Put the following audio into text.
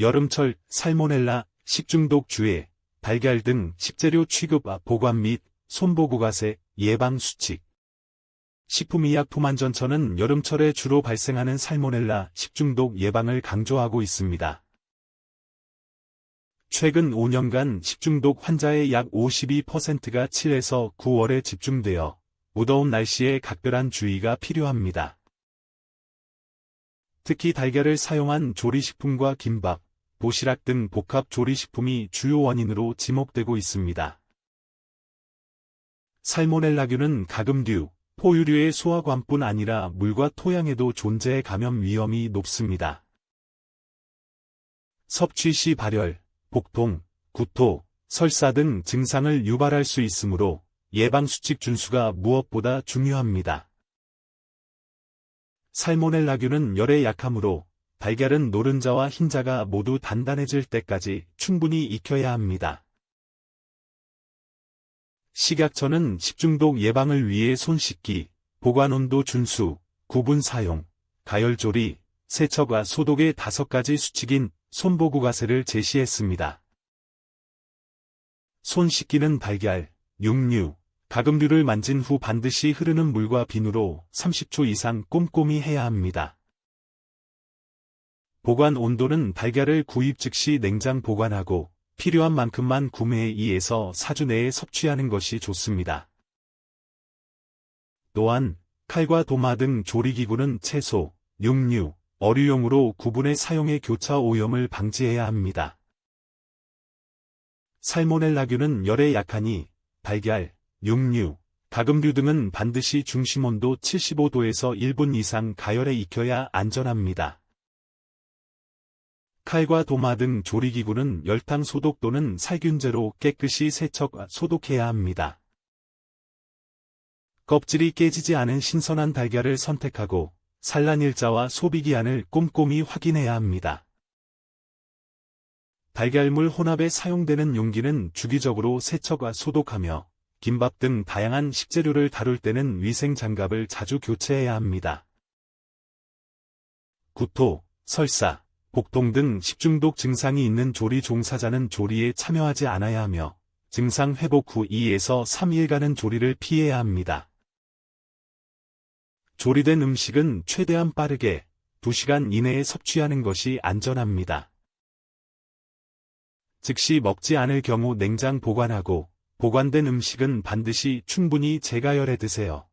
여름철 살모넬라, 식중독 주의, 달걀 등 식재료 취급 보관 및 손보구가세 예방 수칙. 식품의약 포만전처는 여름철에 주로 발생하는 살모넬라 식중독 예방을 강조하고 있습니다. 최근 5년간 식중독 환자의 약 52%가 7에서 9월에 집중되어 무더운 날씨에 각별한 주의가 필요합니다. 특히 달걀을 사용한 조리식품과 김밥, 도시락 등 복합 조리식품이 주요 원인으로 지목되고 있습니다. 살모넬라균은 가금류, 포유류의 소화관뿐 아니라 물과 토양에도 존재해 감염 위험이 높습니다. 섭취 시 발열, 복통, 구토, 설사 등 증상을 유발할 수 있으므로 예방수칙 준수가 무엇보다 중요합니다. 살모넬라균은 열에 약하므로 달걀은 노른자와 흰자가 모두 단단해질 때까지 충분히 익혀야 합니다. 식약처는 식중독 예방을 위해 손 씻기, 보관 온도 준수, 구분 사용, 가열조리, 세척과 소독의 다섯 가지 수칙인 손보구가세를 제시했습니다. 손 씻기는 달걀, 육류, 가금류를 만진 후 반드시 흐르는 물과 비누로 30초 이상 꼼꼼히 해야 합니다. 보관 온도는 달걀을 구입 즉시 냉장 보관하고 필요한 만큼만 구매해 2에서 4주 내에 섭취하는 것이 좋습니다. 또한 칼과 도마 등 조리기구는 채소, 육류, 어류용으로 구분해 사용해 교차 오염을 방지해야 합니다. 살모넬라균은 열에 약하니 달걀, 육류, 가금류 등은 반드시 중심온도 75도에서 1분 이상 가열에 익혀야 안전합니다. 칼과 도마 등 조리기구는 열탕 소독 또는 살균제로 깨끗이 세척, 소독해야 합니다. 껍질이 깨지지 않은 신선한 달걀을 선택하고 산란일자와 소비기한을 꼼꼼히 확인해야 합니다. 달걀물 혼합에 사용되는 용기는 주기적으로 세척과 소독하며 김밥 등 다양한 식재료를 다룰 때는 위생 장갑을 자주 교체해야 합니다. 구토, 설사, 복통 등 식중독 증상이 있는 조리 종사자는 조리에 참여하지 않아야 하며 증상 회복 후 2에서 3일간은 조리를 피해야 합니다. 조리된 음식은 최대한 빠르게 2시간 이내에 섭취하는 것이 안전합니다. 즉시 먹지 않을 경우 냉장 보관하고 보관된 음식은 반드시 충분히 재가열해 드세요.